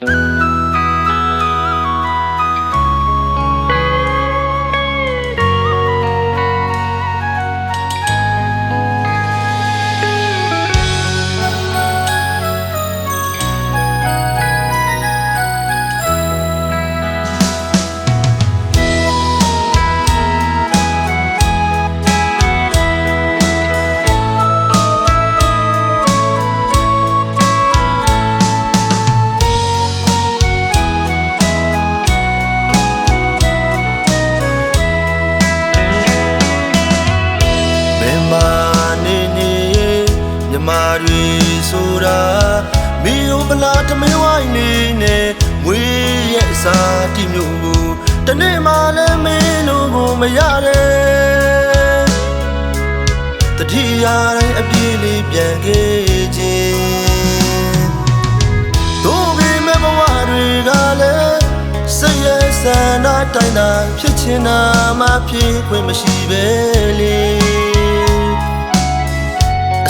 မ မြမာတွေဆိုတာမီယိုပလာတမင်းဝိုင်းနေနဲ့မွေးရဲ့အစာတိမျိုးကိုတနေ့မှလည်းမင်းတို့ကိုမရတယ်တတိယတိုင်းအပြည့်လေးပြန်ခဲ့ခြင်းတို့ပေမဲ့ဘဝတွေကလည်းစိတ်ရဲ့ဆန္ဒတိုင်းသာဖြစ်ချင်တာမှဖြစ်ခွင့်မရှိပဲလေအ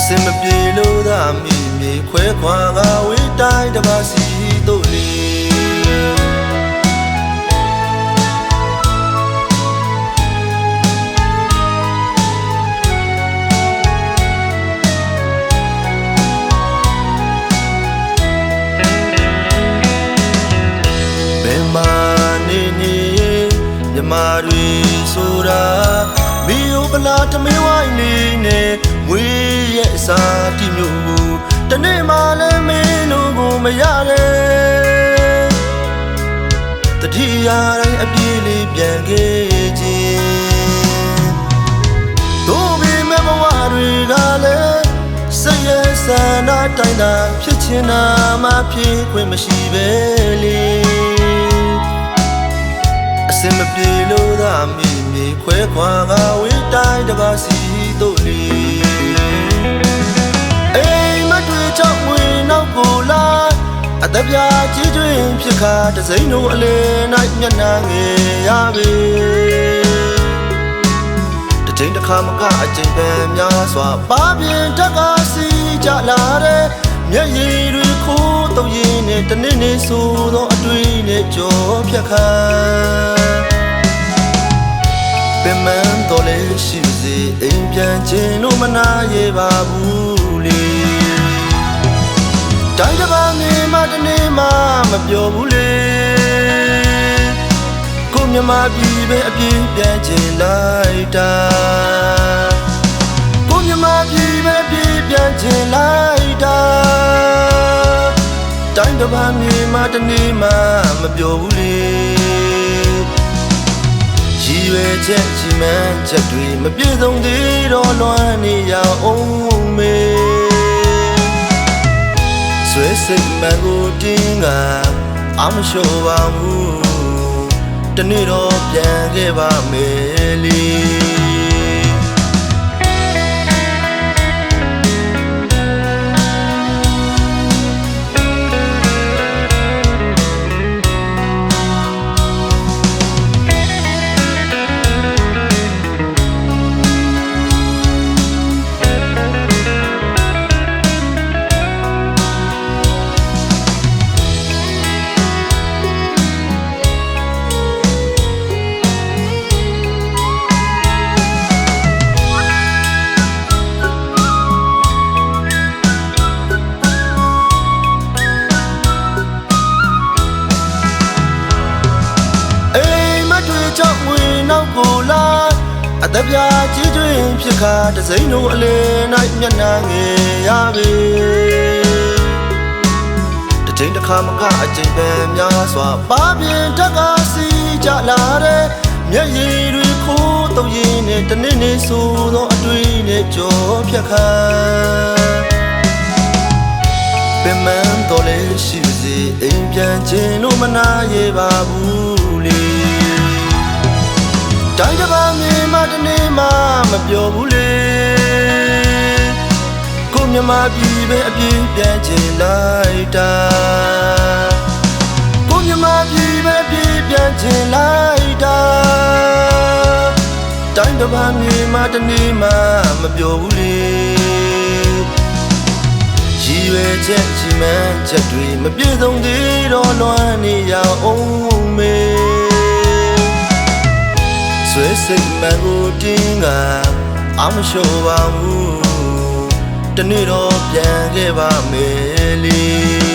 စင်မပြေလို့သာမိမြေခွဲခွာကဝေးတိုင်းတပါစီတို့လေဘယ်မှာနေနေမြမာတွေဆိုတာမီယိုပလာ တမင်းဝိုင်းနေနဲ့ဝေးရဲ့အစာတိမျိုးကိုတနေ့မှလည်းမင်းတို့ကိုမရတယ်တတိယတိုင်းအပြည့်လေးပြန်ခဲ့ခြင်းတို့ပေမဲ့ဘဝတွေကလည်းစိတ်ရဲ့ဆန္ဒတိုင်းသာဖြစ်ချင်တာမှဖြစ်ခွင့်မရှိပဲလေအ စင်မပြေလို့သာမိမြေခွဲခွာကဝေးတိုင်းတပါစီတို့လေအိမ်မတွေ့ချောက်ဝင်နောက်ကိုလာအသက်ပြာကြီးတွင်ဖြစ်ခါတစိမ့်တို့အလဲ၌မျက်နှာငယ်ရပေတစ်ချိန်တစ်ခါမကအချိန်ပန်များစွာပါပြင်တက်ကစီကြလာတဲ့မျက်ရည်တွေခိုးတော့ရင်နဲ့တနေ့နေ့ဆိုသောအတွေ့နဲ့ကြောဖြတ်ခါ မှမပြောဘူးလေကိုမြမပြည်ပဲအပြင်းပြန်ခြင်းလိုက်တာကိုမြမပြည်ပဲအပြင်းပြန်ခြင်းလိုက်တာတိုင်းတစ်ပါးနေမှတနေ့မှမပြောဘူးလေရည်ရွယ်ချက်ချီမှန်းချက်တွေမပြည့်စုံသေးတော့လွမ်းနေရအောင်မေ ဆွေးစိတ်မှန်ကိုတင်းကအမလျှော့ပါဘူးတနေ့တော့ပြန်ခဲ့ပါမယ်လေ အသက်ပြာကြီးတွင်ဖြစ်ခါတစိမ့်တို့အလဲ၌မျက်နှာငယ်ရပေတစ်ချိန်တစ်ခါမကအချိန်ပန်များစွာပါပြင်တက်ကစီကြလာတဲ့မျက်ရည်တွေခိုးတော့ရင်နဲ့တနေ့နေ့ဆိုသောအတွေ့နဲ့ကြောဖြတ်ခါပင်မန်းတော်လေးရှိစေအိမ်ပြန်ခြင်းလို့မနာရပါဘူး တနေ့မှမပြောဘူးလေကိုမြမပြည်ပဲအပြင်းပြန်ခြင်းလိုက်တာကိုမြမပြည်ပဲအပြင်းပြန်ခြင်းလိုက်တာတိုင်းတစ်ပါးမြေမတနေ့မှမပြောဘူးလေရရည်ရွယ်ချက်ချီမှန်းချက်တွေမပြည့်စုံသေးတော့လွမ်းနေရအောင်မေ ဆွေးစိတ်မှန်ကိုတင်းကအာမလျှော်ပါဘူးတနေ့တော့ပြန်ခဲ့ပါမယ်လေ